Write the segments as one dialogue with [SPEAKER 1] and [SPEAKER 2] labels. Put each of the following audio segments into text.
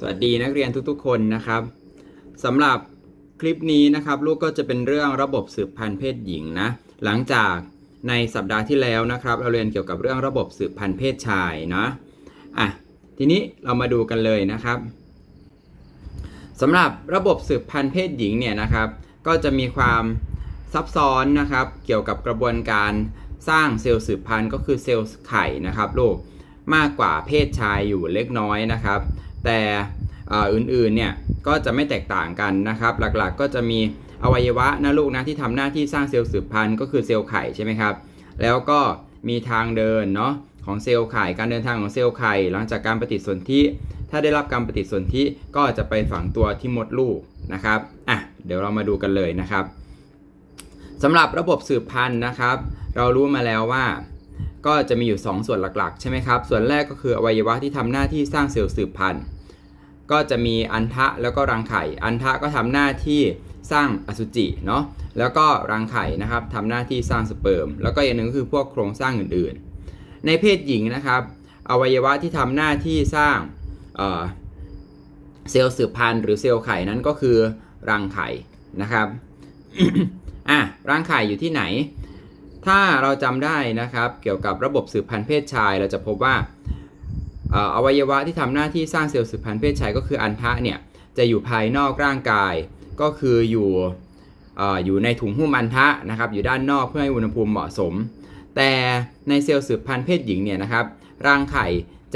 [SPEAKER 1] สวัสดีนักเรียนทุกๆ คนนะครับสำหรับคลิปนี้นะครับลูกก็จะเป็นเรื่องระบบสืบพันธุ์เพศหญิงนะหลังจากในสัปดาห์ที่แล้วนะครับ เราเรียนเกี่ยวกับเรื่องระบบสืบพันธุ์เพศชายนะอะทีนี้เรามาดูกันเลยนะครับสำหรับระบบสืบพันธุ์เพศหญิงเนี่ยนะครับก็จะมีความซับซ้อนนะครับเกี่ยวกับกระบวนการสร้างเซลล์สืบพันธุ์ก็คือเซลล์ไข่นะครับลูกมากกว่าเพศชายอยู่เล็กน้อยนะครับ แต่อื่นๆเนี่ยก็จะไม่แตกต่างกันนะครับ หลักๆก็จะมีอวัยวะนะลูกนะที่ทำหน้าที่สร้างเซลล์สืบพันธุ์ก็คือเซลล์ไข่ใช่ไหมครับ แล้วก็มีทางเดินเนาะของเซลล์ไข่การเดินทางของเซลล์ไข่หลังจากการปฏิสนธิถ้าได้รับการปฏิสนธิก็จะไปฝังตัวที่มดลูกนะครับอะเดี๋ยวเรามาดูกันเลยนะครับสำหรับระบบสืบพันธุ์นะครับ เรารู้มาแล้วว่า ก็จะมีอยู่ 2 ส่วนหลักๆ ใช่ไหมครับ ส่วนแรกก็คืออวัยวะที่ทำหน้าที่สร้างเซลล์สืบพันธุ์ ก็จะมีอันทะแล้วก็รังไข่ อันทะก็ทำหน้าที่สร้างอสุจิเนาะแล้วก็รังไข่นะครับทำหน้าที่สร้างสเปิร์ม แล้วก็อย่างหนึ่งก็คือพวกโครงสร้างอื่นๆ ในเพศหญิงนะครับ อวัยวะที่ทำหน้าที่สร้างเเซลล์สืบพันธุ์หรือเซลล์ไข่นั้นก็คือรังไข่นะครับอะรังไข่อยู่ที่ไหน ถ้าเราจำได้นะครับ เกี่ยวกับระบบสืบพันธุ์เพศชาย เราจะพบว่า อวัยวะที่ทำหน้าที่สร้างเซลล์สืบพันธุ์เพศชายก็คืออันทะเนี่ยจะอยู่ภายนอกร่างกาย ก็คืออยู่ออยู่ในถุงหุ้มอันทะนะครับอยู่ด้านนอกเพื่อให้อุณหภูมิเหมาะสม แต่ในเซลล์สืบพันธุ์เพศหญิงเนี่ยนะครับร่างไข่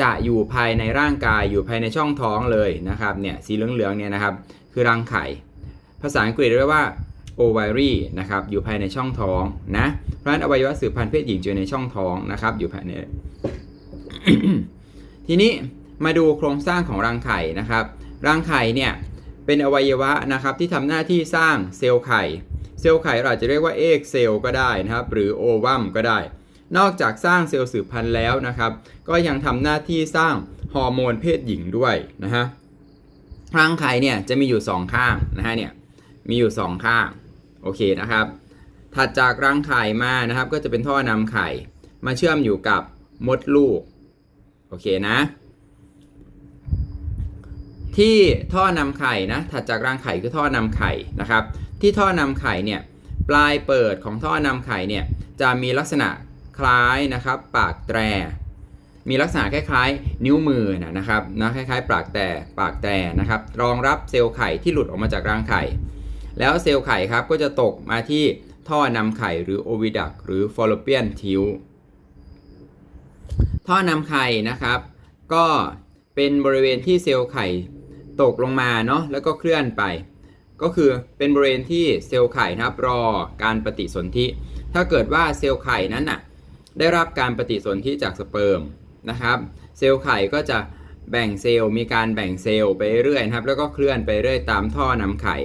[SPEAKER 1] จะอยู่ภายในร่างกายอยู่ภายในช่องท้องเลยนะครับเนี่ยสีเหลืองๆเนี่ยนะครับคือรังไข่ ภาษาอังกฤษเรียกว่า ovary นะครับอยู่ภายในช่องท้องนะเพราะฉะนั้นอวัยวะสืบพันธุ์เพศหญิงจะอยู่ในช่องท้องนะครับอยู่ภายใน ทีนี้มาดูโครงสร้างของรังไข่นะครับ รังไข่เนี่ยเป็นอวัยวะนะครับที่ทำหน้าที่สร้างเซลล์ไข่ เซลล์ไข่เราอาจจะเรียกว่าเอกเซลล์ก็ได้นะครับ หรือโอวัมก็ได้ นอกจากสร้างเซลล์สืบพันธุ์แล้วนะครับ ก็ยังทำหน้าที่สร้างฮอร์โมนเพศหญิงด้วยนะฮะรังไข่เนี่ยจะมีอยู่สองข้างนะฮะเนี่ยมีอยู่สองข้างโอเคนะครับ ถัดจากรังไข่มานะครับ ก็จะเป็นท่อนำไข่ มาเชื่อมอยู่กับมดลูก โอเคนะ ที่ท่อนำไข่นะถัดจากรังไข่คือท่อนำไข่นะครับ ที่ท่อนำไข่เนี่ยปลายเปิดของท่อนำไข่เนี่ยจะมีลักษณะคล้ายนะครับ ปากแตร มีลักษณะคล้าย ๆ นิ้วมือนะนะครับนะคล้ายๆ ปากแต่ปากแต่นะครับรองรับเซลล์ไข่ที่หลุดออกมาจากรังไข่ แล้วเซลล์ไข่ครับก็จะตกมาที่ท่อนำไข่หรือโอวิดักหรือฟอลโลเปียนทิว ท่อนำไข่นะครับ ก็เป็นบริเวณที่เซลล์ไข่ตกลงมาเนาะแล้วก็เคลื่อนไป ก็คือเป็นบริเวณที่เซลล์ไข่นะครับรอการปฏิสนธิ ถ้าเกิดว่าเซลล์ไข่นั้นน่ะได้รับการปฏิสนธิจากสเปิร์มนะครับ เซลล์ไข่ก็จะแบ่งเซลล์มีการแบ่งเซลล์ไปเรื่อยนะครับ แล้วก็เคลื่อนไปเรื่อยตามท่อนำไข่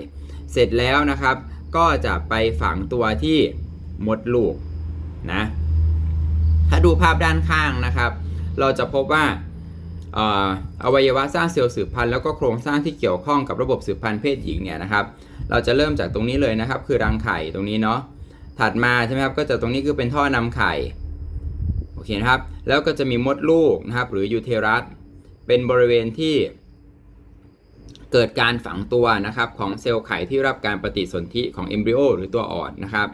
[SPEAKER 1] เสร็จแล้วนะครับ ก็จะไปฝังตัวที่มดลูกนะ ถ้าดูภาพด้านข้างนะครับ เราจะพบว่าอวัยวะสร้างเซลล์สืบพันธุ์แล้วก็โครงสร้างที่เกี่ยวข้องกับระบบสืบพันธุ์เพศหญิงเนี่ยนะครับ เราจะเริ่มจากตรงนี้เลยนะครับ คือรังไข่ตรงนี้เนาะถัดมาใช่ไหมครับก็จะตรงนี้คือเป็นท่อนำไข่โอเคนะครับ แล้วก็จะมีมดลูกนะครับ หรือยูเทรัสเป็นบริเวณที่เกิดการฝังตัวนะครับของเซลล์ไข่ที่รับการปฏิสนธิของเอมบริโอหรือตัวอ่อนนะครับ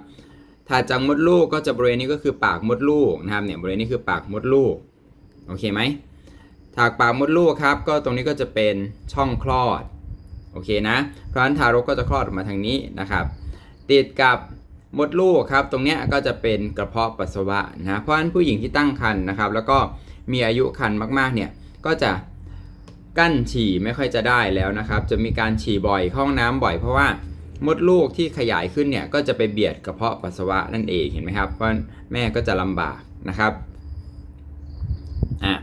[SPEAKER 1] ถัดจากมดลูกก็จะบริเวณนี้ก็คือปากมดลูกนะครับเนี่ยบริเวณนี้คือปากมดลูกโอเคไหมถากปากมดลูกครับ ก็ตรงนี้ก็จะเป็นช่องคลอดโอเคนะ เพราะฉะนั้นทารกก็จะคลอดออกมาทางนี้นะครับ ติดกับมดลูกครับ ตรงเนี้ยก็จะเป็นกระเพาะปัสสาวะนะเพราะฉะนั้นผู้หญิงที่ตั้งครรภ์นะครับ แล้วก็มีอายุครรภ์มากๆเนี่ยก็จะกั้นฉี่ไม่ค่อยจะได้แล้วนะครับ จะมีการฉี่บ่อยเข้าห้องน้ำบ่อยเพราะว่า มดลูกที่ขยายขึ้นเนี่ยก็จะไปเบียดกระเพาะปัสสาวะนั่นเองเห็นไหมครับเพราะแม่ก็จะลำบากนะครับอะ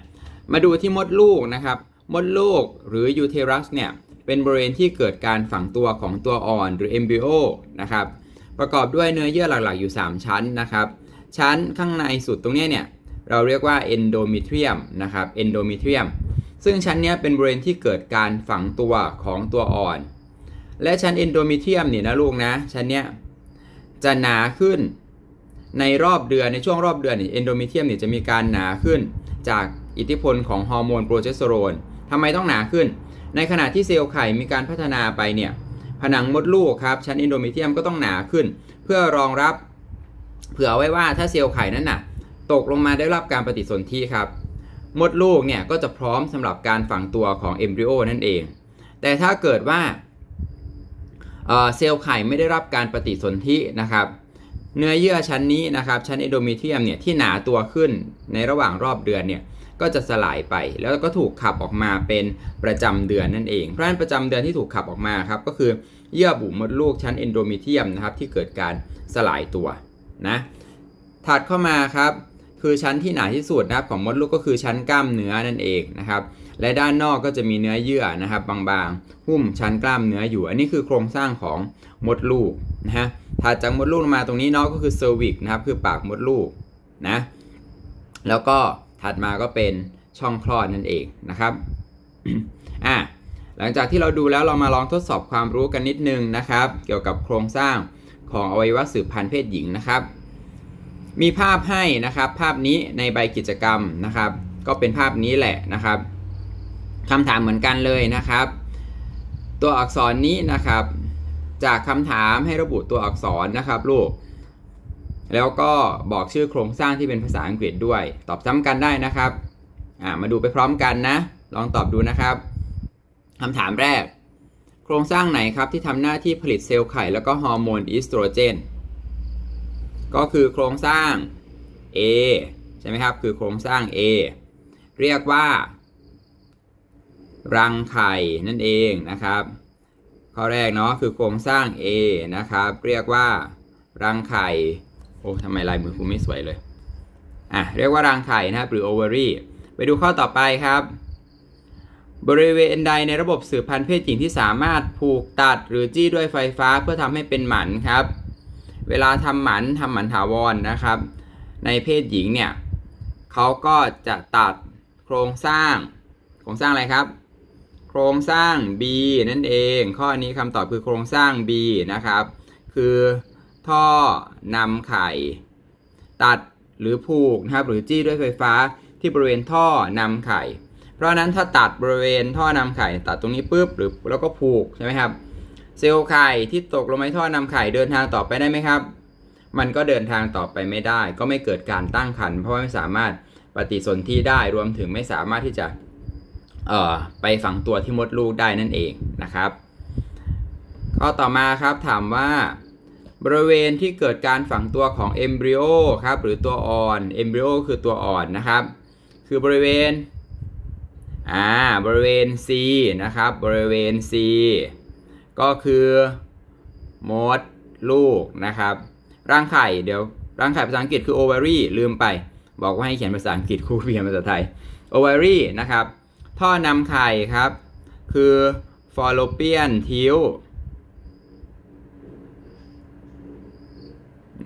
[SPEAKER 1] มาดูที่มดลูกนะครับ มดลูกหรือยูเทรัสเนี่ยเป็นบริเวณที่เกิดการฝังตัวของตัวอ่อนหรือเอมบริโอนะครับประกอบด้วยเนื้อเยื่อหลักๆอยู่ 3 ชั้นนะครับ ชั้นข้างในสุดตรงนี้เนี่ยเราเรียกว่าเอนโดมิเทรียมนะครับเอนโดมิเทรียมซึ่งชั้นนี้เป็นบริเวณที่เกิดการฝังตัวของตัวอ่อน และชั้นเอนโดมิเทียมเนี่ยนะลูกนะชั้นเนี้ยจะหนาขึ้นในรอบเดือนในช่วงรอบเดือนเนี่ยเอนโดมิเทียมเนี่ยจะมีการหนาขึ้นจากอิทธิพลของฮอร์โมนโปรเจสเตอโรนทำไมต้องหนาขึ้น ในขณะที่เซลล์ไข่มีการพัฒนาไปเนี่ยผนังมดลูกครับชั้นเอนโดเมเทียมก็ต้องหนาขึ้น เพื่อรองรับเผื่อไว้ว่าถ้าเซลล์ไข่นั้นน่ะตกลงมาได้รับการปฏิสนธิครับ มดลูกเนี่ยก็จะพร้อมสำหรับการฝังตัวของเอมบริโอนั่นเอง แต่ถ้าเกิดว่า เซลล์ไข่ไม่ได้รับการปฏิสนธินะครับ เนื้อเยื่อชั้นนี้นะครับชั้นเอโดเมเทียมเนี่ยที่หนาตัวขึ้นในระหว่างรอบเดือนเนี่ยก็จะสลายไปแล้วก็ถูกขับออกมาเป็นประจำเดือนนั่นเอง เพราะฉะนั้นประจำเดือนที่ถูกขับออกมาครับก็คือเยื่อบุมดลูกชั้นเอนโดเมเทียมนะครับที่เกิดการสลายตัวนะถัดเข้ามาครับคือชั้นที่หนาที่สุดนะครับของมดลูกก็คือชั้นกล้ามเนื้อนั่นเองนะครับ และด้านนอกก็จะมีเนื้อเยื่อนะครับบางๆ หุ้มชั้นกล้ามเนื้ออยู่ อันนี้คือโครงสร้างของมดลูกนะฮะถัดจากมดลูกมาตรงนี้นาะก็คือเซอร์วิกนะครับคือปากมดลูกนะแล้วก็ถัดมาก็เป็นช่องคลอดนั่นเองนะครับอะหลังจากที่เราดูแล้วเรามาลองทดสอบความรู้กันนิดนึงนะครับ เกี่ยวกับโครงสร้างของอวัยวะสืบพันธุ์เพศหญิงนะครับ มีภาพให้นะครับ ภาพนี้ในใบกิจกรรมนะครับ ก็เป็นภาพนี้แหละนะครับ คำถามเหมือนกันเลยนะครับ ตัวอักษรนี้นะครับ จากคำถามให้ระบุตัวอักษรนะครับลูก แล้วก็บอกชื่อโครงสร้างที่เป็นภาษาอังกฤษด้วย ตอบซ้ำกันได้นะครับมาดูไปพร้อมกันนะ ลองตอบดูนะครับคำถามแรก โครงสร้างไหนครับที่ทำหน้าที่ผลิตเซลล์ไข่แล้วก็ฮอร์โมนอีสโตรเจน ก็คือโครงสร้าง A ใช่ไหมครับ คือโครงสร้าง A เรียกว่า รังไข่นั่นเองนะครับ ข้อแรกเนาะคือโครงสร้าง A นะครับ เรียกว่ารังไข่โอ้ทำไมลายมือคุณไม่สวยเลยอะเรียกว่ารังไข่นะครับหรือ ovary ไปดูข้อต่อไปครับ บริเวณใดในระบบสืบพันธุ์เพศหญิงที่สามารถผูกตัดหรือจี้ด้วยไฟฟ้าเพื่อทำให้เป็นหมันครับ เวลาทำหมันทำหมันถาวรนะครับ ในเพศหญิงเนี่ยเขาก็จะตัดโครงสร้าง โครงสร้างอะไรครับ โครงสร้าง B นั่นเอง ข้อนี้คำตอบคือโครงสร้าง B นะครับ คือท่อนำไข่ ตัดหรือผูกนะครับหรือจี้ด้วยไฟฟ้าที่บริเวณท่อนำไข่ เพราะนั้นถ้าตัดบริเวณท่อนำไข่ ตัดตรงนี้ปุ๊บหรือแล้วก็ผูกใช่ไหมครับ เซลล์ไข่ที่ตกลงไปท่อนำไข่เดินทางต่อไปได้ไหมครับ มันก็เดินทางต่อไปไม่ได้ ก็ไม่เกิดการตั้งครรภ์เพราะว่าไม่สามารถปฏิสนธิได้รวมถึงไม่สามารถที่จะ เอ่อไปฝังตัวที่มดลูกได้นั่นเองนะครับข้อต่อมาครับถามว่าบริเวณที่เกิดการฝังตัวของเอมบริโอครับหรือตัวอ่อนเอมบริโอคือตัวอ่อนนะครับ คือบริเวณอ่าบริเวณ C นะครับบริเวณ C ก็คือมดลูกนะครับร่างไข่เดี๋ยวร่างไข่ภาษาอังกฤษคือ ovary ลืมไป บอกว่าให้เขียนภาษาอังกฤษครูเพียนภาษาไทย ovary นะครับ ท่อนำไข่ครับ คือ fallopian tube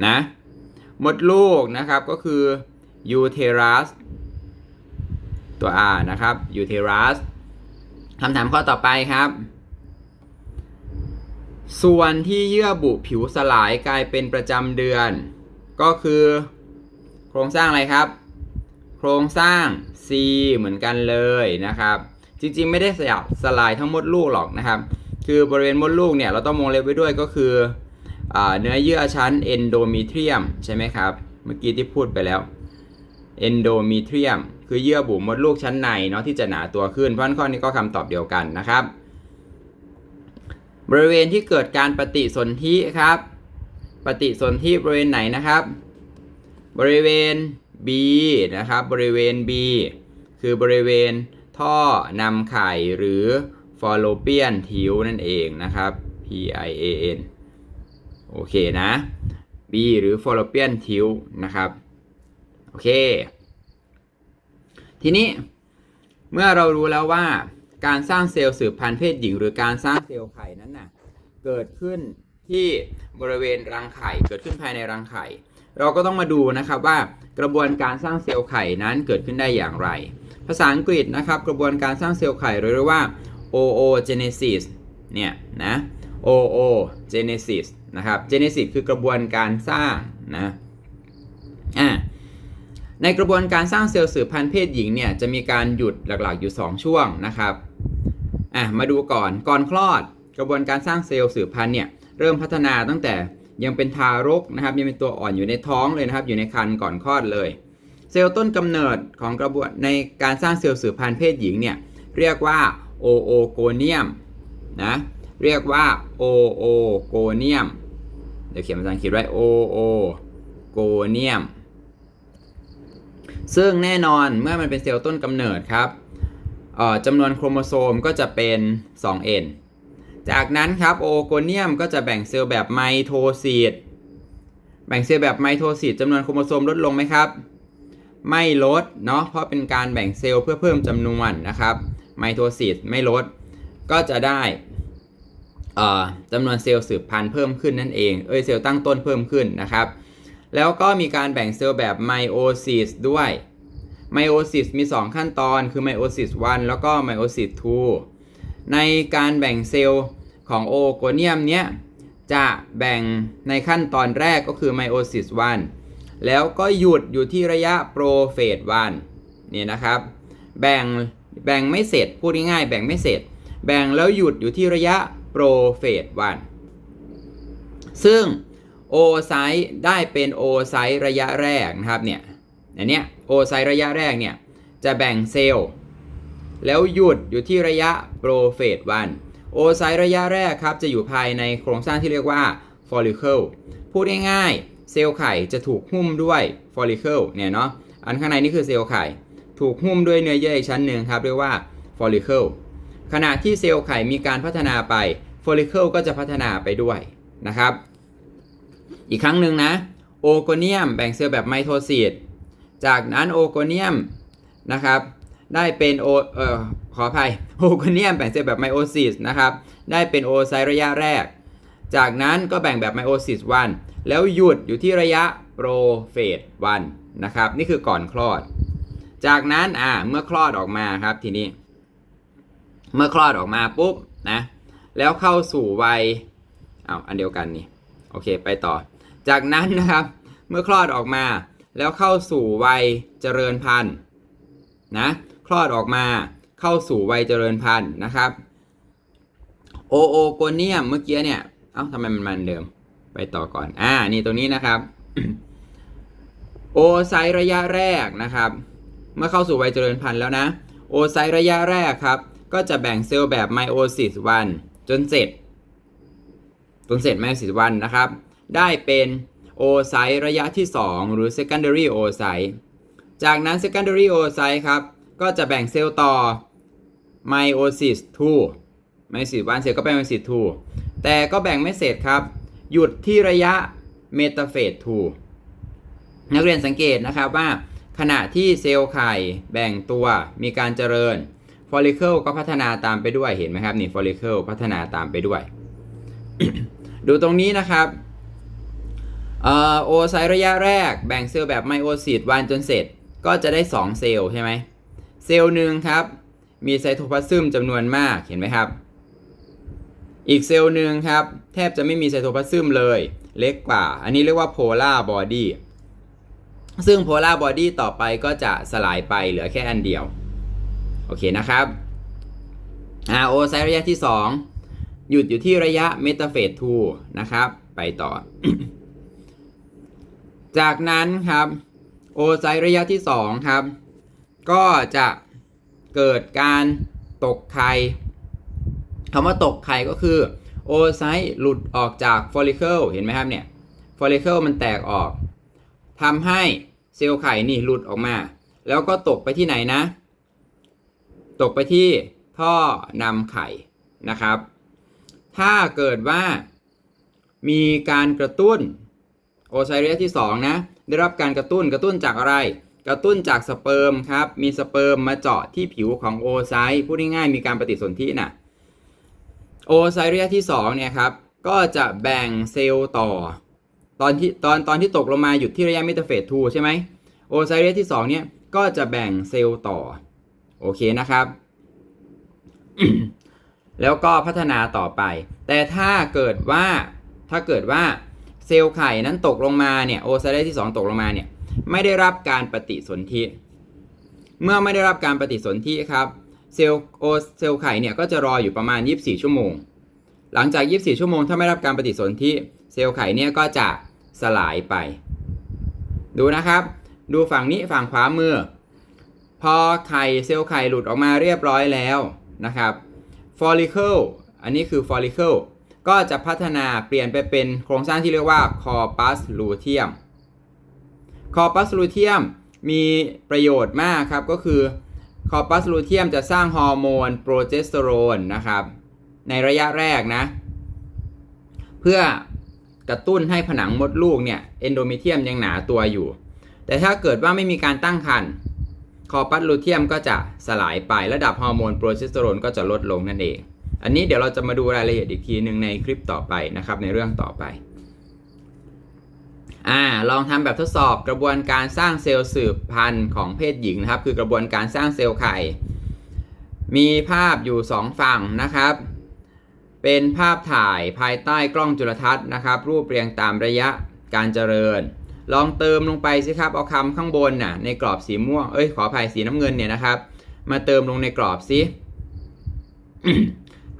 [SPEAKER 1] นะมดลูกนะครับก็คือ uterus ตัว R นะครับ uterus คำถามข้อต่อไปครับ ส่วนที่เยื่อบุผิวสลายกลายเป็นประจำเดือน ก็คือ โครงสร้างอะไรครับ ครงสร้าง C เหมือนกันเลยนะครับ จริงๆ ไม่ได้สยับสลายทั้งมดลูกหรอกนะครับ คือบริเวณมดลูกเนี่ยเราต้องมองเล็บไว้ด้วยก็คืออเนื้อเยื่อชั้นเอนโดมีเทรียมใช่ไหมครับ เมื่อกี้ที่พูดไปแล้วเอนโดมีเทรียมคือเยื่อบุมดลูกชั้นในเนาะที่จะหนาตัวขึ้น เพราะข้อนี้ก็คำตอบเดียวกันนะครับ บริเวณที่เกิดการปฏิสนธิครับ ปฏิสนธิบริเวณไหนนะครับ บริเวณ B นะครับบริเวณ B คือบริเวณท่อนำไข่หรือ fallopian tube นั่นเองนะครับ P I A N โอเคนะ B หรือ fallopian tube นะครับ โอเค ทีนี้เมื่อเรารู้แล้วว่าการสร้างเซลล์สืบพันธุ์เพศหญิง หรือการสร้างเซลล์ไข่นั้นน่ะเกิดขึ้นที่บริเวณรังไข่เกิดขึ้นภายในรังไข่ เราก็ต้องมาดูนะครับว่า กระบวนการสร้างเซลล์ไข่นั้นเกิดขึ้นได้อย่างไร ภาษาอังกฤษนะครับ กระบวนการสร้างเซลล์ไข่เรียกว่า oogenesis เนี่ยนะ oogenesis นะครับ genesis คือกระบวนการสร้างนะอ่าในกระบวนการสร้างเซลล์สืบพันธุ์เพศหญิงเนี่ยจะมีการหยุดหลักๆอยู่ 2 ช่วงนะครับอะมาดูก่อนก่อนคลอด กระบวนการสร้างเซลล์สืบพันธุ์เนี่ยเริ่มพัฒนาตั้งแต่ ยังเป็นทารกนะครับยังเป็นตัวอ่อนอยู่ในท้องเลยนะครับ อยู่ในครรภ์ก่อนคลอดเลย เซลล์ต้นกำเนิดของกระบวนในการสร้างเซลล์สืบพันธุ์เพศหญิงเนี่ยเรียกว่าโอโอโกเนียมนะเรียกว่าโอโอโกเนียมเดี๋ยวเขียนภาษาอังกฤษไว้โอโอโกเนียมซึ่งแน่นอนเมื่อมันเป็นเซลล์ต้นกำเนิดครับจำนวนโครโมโซมก็จะเป็น 2n จากนั้นครับโอโกเนียมก็จะแบ่งเซลล์แบบไมโทซิสแบ่งเซลล์แบบไมโทซิสจำนวนโครโมโซมลดลงไหมครับ ไม่ลดเนาะเพราะเป็นการแบ่งเซลล์เพื่อเพิ่มจำนวนนะครับไมโทซิสไม่ลด ก็จะได้จำนวนเซลล์สืบพันธุ์เพิ่มขึ้นนั่นเองเอ้ยเซลล์ตั้งต้นเพิ่มขึ้นนะครับ แล้วก็มีการแบ่งเซลล์แบบไมโอซิสด้วยไมโอซิสมี 2 ขั้นตอนคือไมโอซิส1แล้วก็ไมโอซิส2 ในการแบ่งเซลล์ของโอโกเนียมเนี้ยจะแบ่งในขั้นตอนแรกก็คือไมโอซิส1แล้วก็หยุดอยู่ที่ระยะโปรเฟส1เนี่ยนะครับ แบ่งแบ่งไม่เสร็จพูดง่ายๆแบ่งไม่เสร็จ แบ่งแล้วหยุดอยู่ที่ระยะโปรเฟส1ซึ่งโอไซต์ได้เป็นโอไซต์ระยะแรกนะครับเนี่ยอันเนี้ยโอไซต์ระยะแรกเนี่ยจะแบ่งเซลล์ แล้วหยุดอยู่ที่ระยะโปรเฟส1โอไซต์ระยะแรกครับจะอยู่ภายในโครงสร้างที่เรียกว่าฟอลิเคิลพูดง่ายๆเซลล์ไข่จะถูกหุ้มด้วยฟอลิเคิลเนี่ยเนาะอันข้างในนี่คือเซลล์ไข่ ถูกหุ้มด้วยเนื้อเยื่ออีกชั้นหนึ่งครับเรียกว่าฟอลิเคิลขณะที่เซลล์ไข่มีการพัฒนาไปฟอลิเคิลก็จะพัฒนาไปด้วยนะครับ อีกครั้งหนึ่งนะโอโกเนียมแบ่งเซลล์แบบไมโทซิสจากนั้นโอโกเนียมนะครับ ได้เป็นโอเอ่อขออภัยโอโกเนียมแบ่งเซลล์แบบไมโอซิสนะครับได้เป็นโอไซต์ระยะแรก จากนั้นก็แบ่งแบบไมโอซิส1แล้วหยุดอยู่ที่ระยะโปรเฟส1นะครับนี่คือก่อนคลอด จากนั้นอ่าเมื่อคลอดออกมาครับทีนี้ เมื่อคลอดออกมาปุ๊บนะแล้วเข้าสู่วัยเอาอันเดียวกันนี่โอเคไปต่อ จากนั้นนะครับเมื่อคลอดออกมา แล้วเข้าสู่วัยเจริญพันธุ์นะ ลอดออกมาเข้าสู่วัยเจริญพันธุ์นะครับโอโอโกเนียมเมื่อกี้เนี่ย เอ้าทำไมมันมันเดิม ไปต่อก่อน อ่า นี่ตรงนี้นะครับ โอไซระยะแรกนะครับ เมื่อเข้าสู่วัยเจริญพันธุ์แล้วนะ โอไซระยะแรกครับ ก็จะแบ่งเซลล์แบบไมโอซิส1จนเสร็จ จนเสร็จไมโอซิส1นนะครับ ได้เป็นโอไซระยะที่ 2 หรือ secondary oocyte จากนั้น secondary oocyte ครับ ก็จะแบ่งเซลล์ต่อไมโอซิส2ไมโอซิส1เสร็จก็ไปไมโอซิส2แต่ก็แบ่งไม่เสร็จครับ หยุดที่ระยะเมตาเฟส2นักเรียนสังเกตนะครับว่า ขณะที่เซลล์ไข่แบ่งตัวมีการเจริญฟอลิเคิลก็พัฒนาตามไปด้วยเห็นไหมครับนี่ฟอลิเคิลพัฒนาตามไปด้วย ดูตรงนี้นะครับโอไซต์ระยะแรกแบ่งเซลล์แบบไมโอซิสวันจนเสร็จก็จะได้ 2 เซลล์ใช่ไหม เซลล์หนึ่งครับ มีไซโทพลาซึมจำนวนมากเห็นไหมครับ อีกเซลล์หนึ่งครับ แทบจะไม่มีไซโทพลาซึมเลย เล็กกว่า อันนี้เรียกว่าโพลาร์บอดี้ซึ่งโพลาร์บอดี้ต่อไปก็จะสลายไปเหลือแค่อันเดียว โอเคนะครับอาโอไซต์ระยะที่ 2 หยุดอยู่ที่ระยะเมตาเฟส2นะครับ ไปต่อ จากนั้นครับโอไซต์ระยะที่ 2 ครับ ก็จะเกิดการตกไข่คำว่าตกไข่ก็คือโอไซต์หลุดออกจากฟอลิเคิลเห็นไหมครับเนี่ยฟอลิเคิลมันแตกออกทำให้เซลล์ไข่นี่หลุดออกมา แล้วก็ตกไปที่ไหนนะ ตกไปที่ท่อนำไข่นะครับ ถ้าเกิดว่ามีการกระตุ้นโอไซต์ระยะที่ 2 นะ ได้รับการกระตุ้นกระตุ้นจากอะไร กระตุ้นจากสเปิร์มครับ มีสเปิร์มมาเจาะที่ผิวของโอไซต์พูดง่ายๆมีการปฏิสนธิน่ะโอไซต์ระยะที่2เนี่ยครับ ก็จะแบ่งเซลล์ต่อ ตอนที่ตอนตอนที่ตกลงมาหยุดที่ระยะเมตาเฟส2ใช่ไหมโอไซต์ระยะที่2เนี่ยก็จะแบ่งเซลล์ต่อ โอเคนะครับ แล้วก็พัฒนาต่อไป แต่ถ้าเกิดว่าถ้าเกิดว่าเซลล์ไข่นั้นตกลงมาเนี่ยโอไซต์ที่ 2 ตกลงมาเนี่ย ไม่ได้รับการปฏิสนธิ เมื่อไม่ได้รับการปฏิสนธิครับเซลล์โอเซลล์ไข่เนี่ยก็จะรออยู่ประมาณ 24 ชั่วโมง หลังจาก 24 ชั่วโมงถ้าไม่รับการปฏิสนธิเซลล์ไข่เนี่ยก็จะสลายไป ดูนะครับ ดูฝั่งนี้ฝั่งขวามือ พอไข่เซลล์ไข่หลุดออกมาเรียบร้อยแล้วนะครับฟอลิเคิลอันนี้คือฟอลิเคิลก็จะพัฒนาเปลี่ยนไปเป็นโครงสร้างที่เรียกว่าคอปัสลูเทียม คอปัสลูเทียมมีประโยชน์มากครับ ก็คือคอปัสลูเทียมจะสร้างฮอร์โมนโปรเจสเตอโรนนะครับ ในระยะแรกนะ เพื่อกระตุ้นให้ผนังมดลูกเนี่ยเอนโดเมเทียมยังหนาตัวอยู่ แต่ถ้าเกิดว่าไม่มีการตั้งครรภ์คอปัสลูเทียมก็จะสลายไประดับฮอร์โมนโปรเจสเตอโรนก็จะลดลงนั่นเอง อันนี้เดี๋ยวเราจะมาดูรายละเอียดอีกทีหนึ่งในคลิปต่อไปนะครับในเรื่องต่อไป อ่าลองทำแบบทดสอบกระบวนการสร้างเซลล์สืบพันธุ์ของเพศหญิงนะครับ คือกระบวนการสร้างเซลล์ไข่ มีภาพอยู่ 2 ฝั่งนะครับ เป็นภาพถ่ายภายใต้กล้องจุลทรรศน์นะครับ รูปเรียงตามระยะการเจริญ ลองเติมลงไปสิครับ เอาคำข้างบนน่ะในกรอบสีม่วง เอ้ยขออภัยสีน้ำเงินเนี่ยนะครับ มาเติมลงในกรอบสิ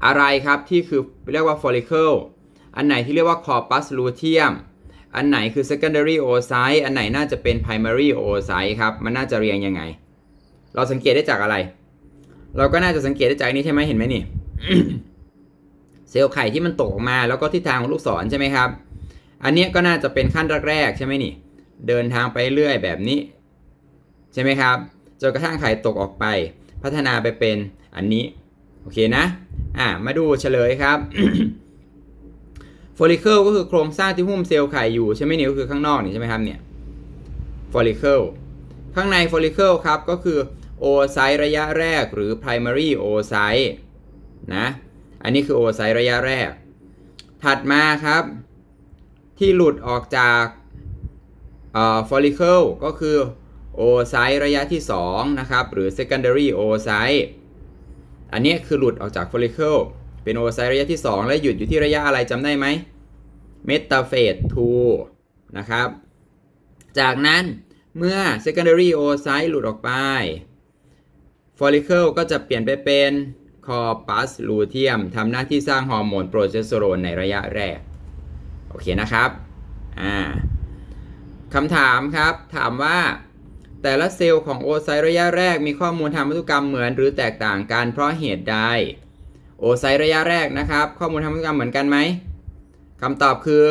[SPEAKER 1] อะไรครับที่คือเรียกว่า follicle อันไหนที่เรียกว่า corpus luteum อันไหนคือ secondary oocyte อันไหนน่าจะเป็น primary oocyte ครับ มันน่าจะเรียงยังไง เราสังเกตได้จากอะไร เราก็น่าจะสังเกตได้จากนี้ใช่ไหมเห็นไหมนี่ เซลล์ไข่ที่มันตกออกมา แล้วก็ทิศทางของลูกศรใช่ไหมครับ อันนี้ก็น่าจะเป็นขั้นแรกๆใช่ไหมนี่ เดินทางไปเรื่อยแบบนี้ ใช่ไหมครับ จนกระทั่งไข่ตกออกไป พัฒนาไปเป็นอันนี้ โอเคนะ อะมาดูเฉลยครับ ฟอลิเคิลก็คือโครงสร้างที่หุ้มเซลล์ไข่อยู่ใช่ไหมนี่ก็คือข้างนอกนี่ใช่ไหมครับเนี่ยฟอลิเคิลข้างในฟอลิเคิลครับก็คือโอไซต์ระยะแรกหรือ primary oocyte นะอันนี้คือโอไซต์ระยะแรก ถัดมาครับ ที่หลุดออกจากฟอลิเคิลก็คือโอไซต์ระยะที่ 2 นะครับ หรือ secondary oocyte อันนี้คือหลุดออกจากฟอลิเคิล เป็นโอไซต์ระยะที่ 2 และหยุดอยู่ที่ระยะอะไรจำได้ไหมเมตาเฟส2นะครับ จากนั้นเมื่อ secondary oocyte หลุดออกไป follicle ก็จะเปลี่ยนไปเป็น corpus luteum ทำหน้าที่สร้างฮอร์โมนโปรเจสเตอโรนในระยะแรก โอเคนะครับ อ่าคำถามครับ ถามว่า แต่ละเซลล์ของโอไซต์ระยะแรกมีข้อมูลทางพันธุกรรมเหมือนหรือแตกต่างกันเพราะเหตุใด โอไซระยะแรกนะครับ ข้อมูลทางพันธุกรรมเหมือนกันไหมคำตอบคือ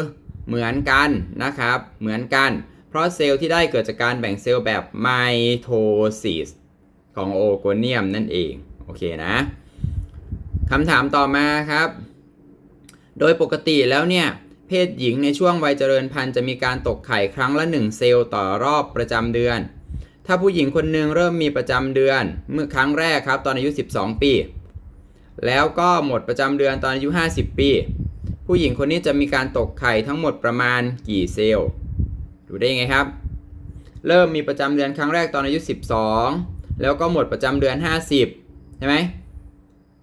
[SPEAKER 1] เหมือนกันนะครับ เหมือนกัน เพราะเซลล์ที่ได้เกิดจากการแบ่งเซลล์แบบไมโทซิสของโอโกเนียมนั่นเอง โอเคนะคำถามต่อมาครับ โดยปกติแล้วเนี่ย เพศหญิงในช่วงวัยเจริญพันธุ์จะมีการตกไข่ครั้งละ 1 เซลล์ต่อรอบประจำเดือน ถ้าผู้หญิงคนหนึ่งเริ่มมีประจำเดือน เมื่อครั้งแรกครับ ตอนอายุ 12 ปี แล้วก็หมดประจำเดือนตอนอายุ 50 ปี ผู้หญิงคนนี้จะมีการตกไข่ทั้งหมดประมาณกี่เซลล์ดูได้ยังไงครับ เริ่มมีประจำเดือนครั้งแรกตอนอายุ 12 แล้วก็หมดประจำเดือน 50 ใช่ไหม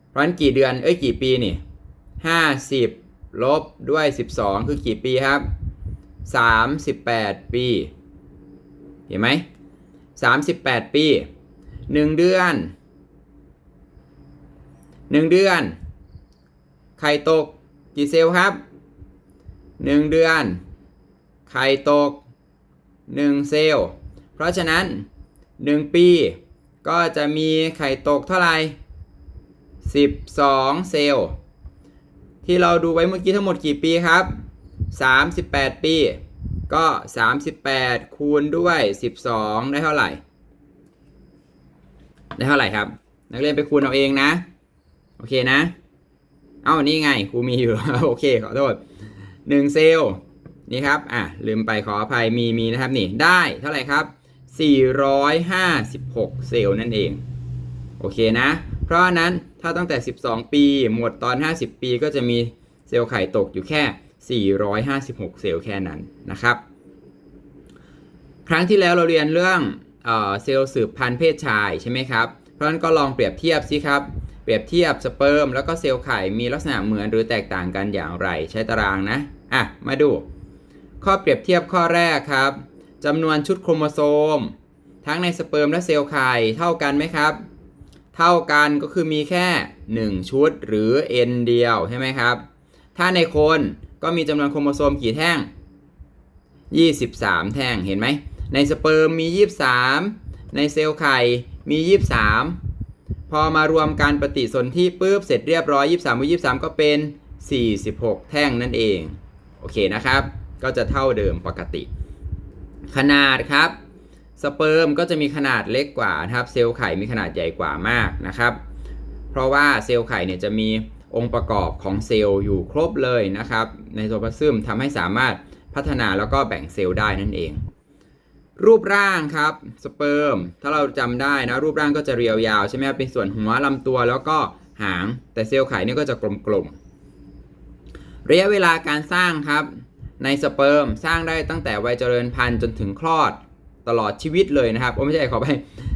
[SPEAKER 1] เพราะฉะนั้นกี่เดือนเอ้ยกี่ปีนี่50 ลบด้วย 12 คือกี่ปีครับ 38 ปี เห็นไหม38 ปี 1 เดือน 1เดือน ไข่ตกกี่เซลล์ครับ1เดือน ไข่ตก1เซลล์ เพราะฉะนั้น1ปีก็จะมีไข่ตกเท่าไหร่12เซลล์ ที่เราดูไว้เมื่อกี้ทั้งหมดกี่ปีครับ38ปี ก็38คูณด้วย12ได้เท่าไหร่ ได้เท่าไหร่ครับ นักเรียนไปคูณเอาเองนะ โอเคนะ เอ้านี่ไงครูมีอยู่ โอเคขอโทษ1เซลล์นี่ครับ อะ ลืมไปขออภัยมีมีนะครับนี่ได้เท่าไหร่ครับ 456 เซลล์นั่นเอง โอเคนะ เพราะนั้นถ้าตั้งแต่ 12 ปี หมดตอน 50 ปีก็จะมีเซลล์ไข่ตกอยู่แค่ 456 เซลล์แค่นั้นนะครับ ครั้งที่แล้วเราเรียนเรื่องเออเซลล์สืบพันธุ์เพศชายใช่ไหมครับ เพราะนั้นก็ลองเปรียบเทียบสิครับ เปรียบเทียบสเปิร์มแล้วก็เซลล์ไข่มีลักษณะเหมือนหรือแตกต่างกันอย่างไร ใช้ตารางนะอะมาดู ข้อเปรียบเทียบข้อแรกครับจำนวนชุดโครโมโซม ทั้งในสเปิร์มและเซลล์ไข่เท่ากันไหมครับ เท่ากันก็คือมีแค่ 1 ชุดหรือ N เดียวใช่ไหมครับ ถ้าในคนก็มีจำนวนโครโมโซมกี่แท่ง 23 แท่งเห็นไหมในสเปิร์มมี 23 ในเซลล์ไข่มี 23 พอมารวมการปฏิสนธิปุ๊บเสร็จเรียบร้อย 23บวก23 ก็เป็น 46 แท่งนั่นเอง โอเคนะครับ ก็จะเท่าเดิมปกติ ขนาดครับ สเปิร์มก็จะมีขนาดเล็กกว่านะครับ เซลล์ไข่มีขนาดใหญ่กว่ามากนะครับ เพราะว่าเซลล์ไข่เนี่ยจะมีองค์ประกอบของเซลล์อยู่ครบเลยนะครับ ในโซพลาซึมทำให้สามารถพัฒนาแล้วก็แบ่งเซลล์ได้นั่นเอง รูปร่างครับสเปิร์มถ้าเราจำได้นะรูปร่างก็จะเรียวยาวใช่ไหมเป็นส่วนหัวลำตัวแล้วก็หาง แต่เซลล์ไข่เนี่ยก็จะกลมๆ ระยะเวลาการสร้างครับ ในสเปิร์มสร้างได้ตั้งแต่วัยเจริญพันธุ์จนถึงคลอดตลอดชีวิตเลยนะครับโอ้ไม่ใช่ขอไป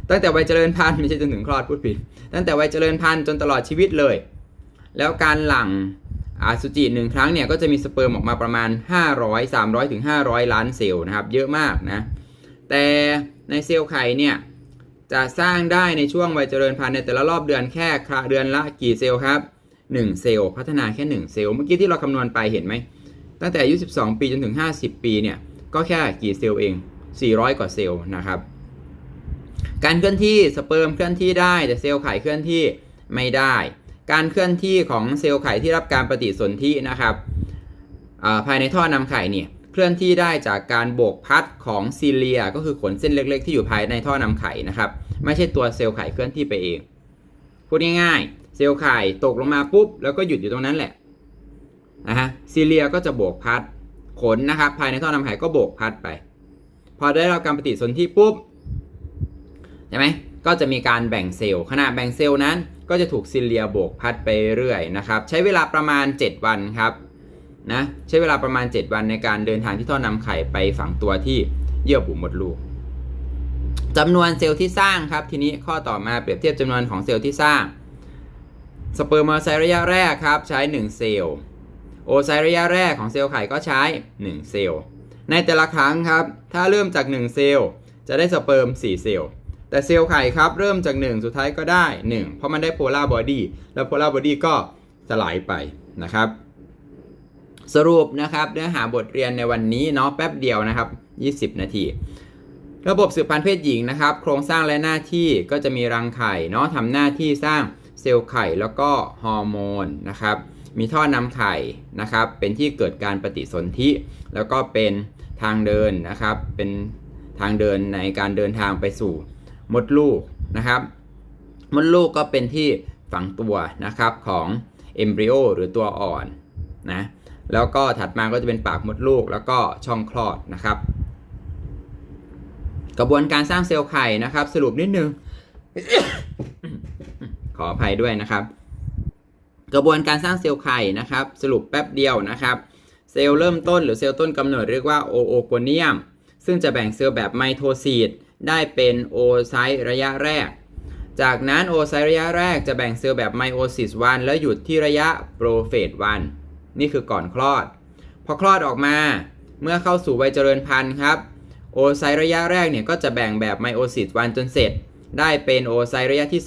[SPEAKER 1] ตั้งแต่วัยเจริญพันธุ์ไม่ใช่จนถึงคลอดพูดผิด ตั้งแต่วัยเจริญพันธุ์จนตลอดชีวิตเลย แล้วการหลั่งอสุจิหนึ่งครั้งเนี่ยก็จะมีสเปิร์มออกมาประมาณ 500 300ถึง500 ล้านเซลล์นะครับเยอะมากนะ แต่ในเซลล์ไข่เนี่ยจะสร้างได้ในช่วงวัยเจริญพันธุ์ในแต่ละรอบเดือนแค่คระเดือนละกี่เซลล์ครับ 1 เซลล์พัฒนาแค่ 1 เซลล์เมื่อกี้ที่เราคำนวณไปเห็นไหม ตั้งแต่อายุ 12 ปีจนถึง 50 ปีเนี่ยก็แค่กี่เซลล์เอง 400 กว่าเซลล์นะครับ การเคลื่อนที่สเปิร์มเคลื่อนที่ได้แต่เซลล์ไข่เคลื่อนที่ไม่ได้ การเคลื่อนที่ของเซลล์ไข่ที่รับการปฏิสนธินะครับภายในท่อนำไข่เนี่ย เคลื่อนที่ได้จากการโบกพัดของซีเลีย ก็คือขนเส้นเล็ก ๆ ที่อยู่ภายในท่อนำไข่นะครับ ไม่ใช่ตัวเซลล์ไข่เคลื่อนที่ไปเอง พูดง่ายๆ เซลล์ไข่ตกลงมาปุ๊บ แล้วก็หยุดอยู่ตรงนั้นแหละนะฮะซีเลียก็จะโบกพัดขนนะครับ ภายในท่อนำไข่ก็โบกพัดไป พอได้รับการปฏิสนธิปุ๊บใช่ไหมก็จะมีการแบ่งเซลล์ขณะแบ่งเซลล์นั้นก็จะถูกซิลเลียโบกพัดไปเรื่อยนะครับ ใช้เวลาประมาณ 7 วันครับ นะใช้เวลาประมาณ 7 วันในการเดินทางที่ท่อนำไข่ไปฝังตัวที่เยื่อบุมดลูกจำนวนเซลล์ที่สร้างครับทีนี้ข้อต่อมาเปรียบเทียบจำนวนของเซลล์ที่สร้างสเปิร์มโอไซต์ระยะแรกครับใช้ 1 เซลล์โอไซต์ระยะแรกของเซลล์ไข่ก็ใช้ 1 เซลล์ในแต่ละครั้งครับถ้าเริ่มจาก 1 เซลล์จะได้สเปิร์ม 4 เซลล์แต่เซลล์ไข่ครับเริ่มจาก 1 สุดท้ายก็ได้ 1 เพราะมันได้โพลาร์บอดี้แล้วโพลาร์บอดี้ก็สลายไปนะครับ สรุปนะครับเนื้อหาบทเรียนในวันนี้เนาะแป๊บเดียวนะครับ 20 นาที ระบบสืบพันธุ์เพศหญิงนะครับ โครงสร้างและหน้าที่ก็จะมีรังไข่เนาะทำหน้าที่สร้างเซลล์ไข่แล้วก็ฮอร์โมนนะครับ มีท่อนำไข่นะครับ เป็นที่เกิดการปฏิสนธิ แล้วก็เป็นทางเดินนะครับ เป็นทางเดินในการเดินทางไปสู่มดลูกนะครับ มดลูกก็เป็นที่ฝังตัวนะครับของเอมบริโอหรือตัวอ่อนนะ แล้วก็ถัดมาก็จะเป็นปากมดลูกแล้วก็ช่องคลอดนะครับ กระบวนการสร้างเซลล์ไข่นะครับ สรุปนิดนึง ขออภัยด้วยนะครับ กระบวนการสร้างเซลล์ไข่นะครับ สรุปแป๊บเดียวนะครับ เซลล์เริ่มต้นหรือเซลล์ต้นกำเนิดเรียกว่าโอโอโกเนียม ซึ่งจะแบ่งเซลล์แบบไมโทซีดได้เป็นโอไซต์ระยะแรก จากนั้นโอไซต์ระยะแรกจะแบ่งเซลล์แบบไมโอซิส1แล้วหยุดที่ระยะโปรเฟส1นี่ นี่คือก่อนคลอด พอคลอดออกมาเมื่อเข้าสู่วัยเจริญพันธุ์ครับโอไซต์ระยะแรกเนี่ยก็จะแบ่งแบบไมโอซิส1จนเสร็จ ได้เป็นโอไซต์ระยะที่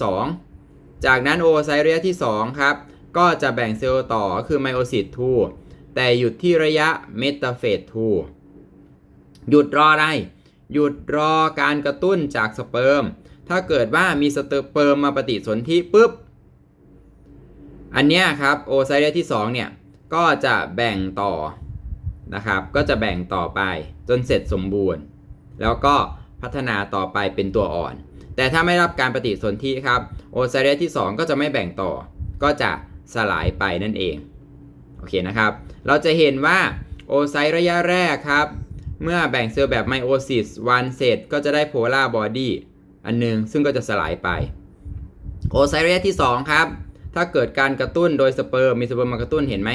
[SPEAKER 1] 2 จากนั้นโอไซต์ระยะที่2ครับก็จะแบ่งเซลล์ต่อคือไมโอซิส2แต่หยุดที่ระยะเมตาเฟส2หยุดรออะไร หยุดรอการกระตุ้นจากสเปิร์ม ถ้าเกิดว่ามีสเปิร์มมาปฏิสนธิปุ๊บ อันเนี้ยครับโอไซต์ระยะที่2เนี่ย ก็จะแบ่งต่อนะครับ ก็จะแบ่งต่อไปจนเสร็จสมบูรณ์ แล้วก็พัฒนาต่อไปเป็นตัวอ่อน แต่ถ้าไม่รับการปฏิสนธิครับโอซต์ระยะที่ 2 ก็จะไม่แบ่งต่อ ก็จะสลายไปนั่นเองโอเคนะครับ เราจะเห็นว่าโอไซต์ระยะแรกครับ เมื่อแบ่งเซลล์แบบไมโอซิสวันเสร็จก็จะได้โพลาร์บอดี้อันหนึงซึ่งก็จะสลายไปโอไซต์ระยะที่ 2 ครับ ถ้าเกิดการกระตุ้นโดยสเปิร์มมีสเปิร์มมากระตุ้นเห็นไหม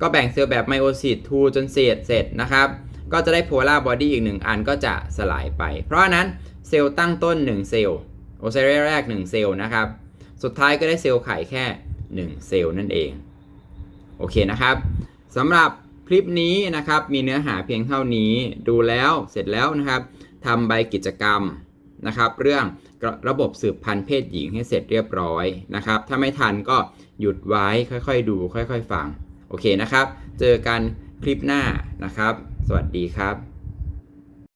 [SPEAKER 1] ก็แบ่งเซลล์แบบไมโอซิส2จนเสร็จเสร็จนะครับ ก็จะได้โพลาร์บอดี้อีก 1 อันก็จะสลายไป เพราะนั้นเซลล์ตั้งต้น 1 เซลล์โอไซต์ระยแรก 1 เซลล์นะครับ สุดท้ายก็ได้เซลล์ไข่แค่ 1 เซลล์นั่นเอง โอเคนะครับสำหรับคลิปนี้นะครับมีเนื้อหาเพียงเท่านี้ดูแล้วเสร็จแล้วนะครับทำใบกิจกรรมนะครับ เรื่องระบบสืบพันธุ์เพศหญิงให้เสร็จเรียบร้อยนะครับ ถ้าไม่ทันก็หยุดไว้ค่อยๆ ดู ค่อย ๆ ฟัง โอเคนะครับ เจอกันคลิปหน้านะครับ สวัสดีครับ